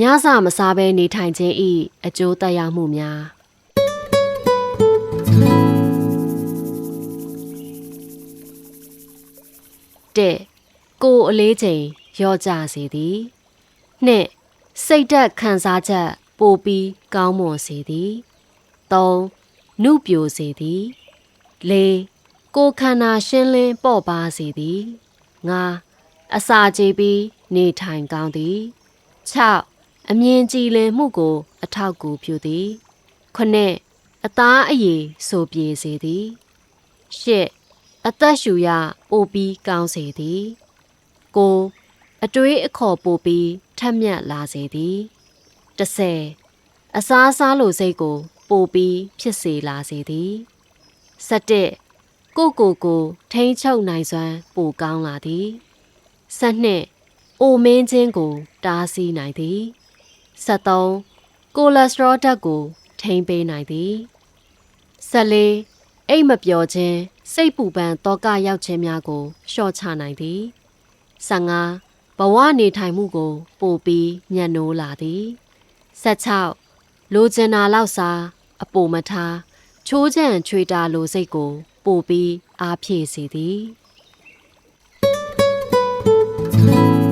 ညစာမစားဘဲနေထိုင်ခြင်းဤအကျိုးသက်ရောက်မှုများတဲ့ကိုယ်အလေးချိန်ရော့ကျစေသည်နှစ်စိတ်ဓာတ်ခံစားချက်ပိုပြီးကောင်းမွန်စေသည်သုံးနုပြိုစေသည်လေးကိုယ်ခန္ဓာရှင်းလင်းပေါ့ပါစေသည်ငါအစာကြေပြီးနေထိုင်ကောင်းသည်6 အမြင်ကြည်လင်မှုကို အထောက်အကူပြုသည်9အသားအရည်ဆိုပြေစေသည်10အသက်ရှူရပိုပြီးကောင်းစေသည်9အတွေးအခေါ်ပိုပြီးထက်မြက်လာစေသည်10အစားစားလိုစိတ်ကို ပိုပြီးဖြစ်စေလာစေသည်17ကိုကိုကိုထိန်းချုပ်နိုင်စွမ်းပိုကောင်းလာသည်12အိုမင်းခြင်းကို တားဆီးနိုင်သည် 73ကိုလက်စထရောဓာတ်ကို ထိန်းပေးနိုင်သည်14အိတ်မပျော်ခြင်းစိတ်ပူပန်တောကရောက်ခြင်းများကိုလျှော့ချနိုင်သည်15ဘဝနေထိုင်မှုကို ပိုပြီးညံ့နိုးလာသည်16လိုချင်တာလောက်စားအပိုမထားချိုးချံချွေတာလိုစိတ်ကို ပိုပြီးအားဖြည့်စေသည်ရေအေး